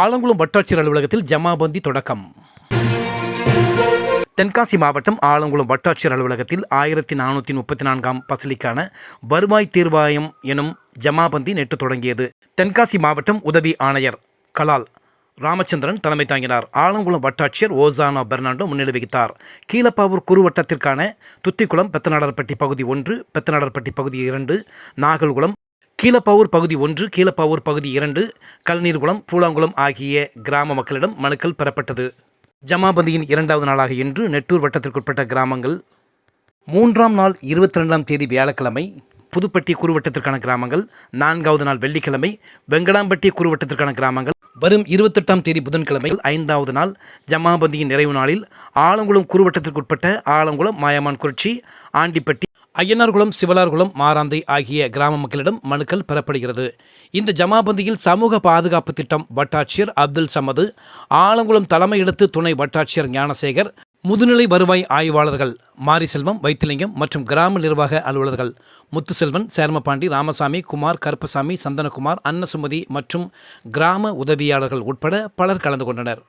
ஆலங்குளம் வட்டாட்சியர் அலுவலகத்தில் ஜமாபந்தி தொடக்கம். தென்காசி மாவட்டம் ஆலங்குளம் வட்டாட்சியர் அலுவலகத்தில் ஆயிரத்தி நானூற்றி முப்பத்தி நான்காம் பசலிக்கான வருவாய் தீர்வாயம் எனும் ஜமாபந்தி நேற்று தொடங்கியது. தென்காசி மாவட்டம் உதவி ஆணையர் கலால் ராமச்சந்திரன் தலைமை தாங்கினார். ஆலங்குளம் வட்டாட்சியர் ஓசானா பெர்னாண்டோ முன்னிலை வகித்தார். கீழப்பாவூர் குறுவட்டத்திற்கான துத்திக்குளம் பெத்தநாடர்பட்டி பகுதி ஒன்று பெத்தநாடர்பட்டி பகுதி இரண்டு நாகல்குளம் கீழப்பாவூர் பகுதி ஒன்று கீழப்பாவூர் பகுதி இரண்டு கல்நீர்குளம் பூலாங்குளம் ஆகிய கிராம மக்களிடம் மனுக்கள் பெறப்பட்டது. ஜமாபந்தியின் இரண்டாவது நாளாக இன்று நெட்டூர் வட்டத்திற்குட்பட்ட கிராமங்கள். மூன்றாம் நாள் இருபத்தி ரெண்டாம் தேதி வியாழக்கிழமை புதுப்பட்டி குறுவட்டத்திற்கான கிராமங்கள். நான்காவது நாள் வெள்ளிக்கிழமை வெங்கடாம்பட்டி குறுவட்டத்திற்கான கிராமங்கள். வரும் இருபத்தெட்டாம் தேதி புதன்கிழமை ஐந்தாவது நாள் ஜமாபந்தியின் நிறைவு நாளில் ஆலங்குளம் குறுவட்டத்திற்குட்பட்ட ஆலங்குளம் மாயமான் குறிச்சி ஆண்டிப்பட்டி ஐயனார்குளம் சிவலார்குளம் மாராந்தை ஆகிய கிராம மக்களிடம் மனுக்கள் பெறப்படுகிறது. இந்த ஜமாபந்தியில் சமூக பாதுகாப்பு திட்டம் வட்டாட்சியர் அப்துல் சமது ஆலங்குளம் தலைமையிடத்து துணை வட்டாட்சியர் ஞானசேகர் முதுநிலை வருவாய் ஆய்வாளர்கள் மாரிசெல்வம் வைத்திலிங்கம் மற்றும் கிராம நிர்வாக அலுவலர்கள் முத்துசெல்வன் சேர்மபாண்டி ராமசாமி குமார் கருப்பசாமி சந்தனகுமார் அன்னசுமதி மற்றும் கிராம உதவியாளர்கள் உட்பட பலர் கலந்து கொண்டனர்.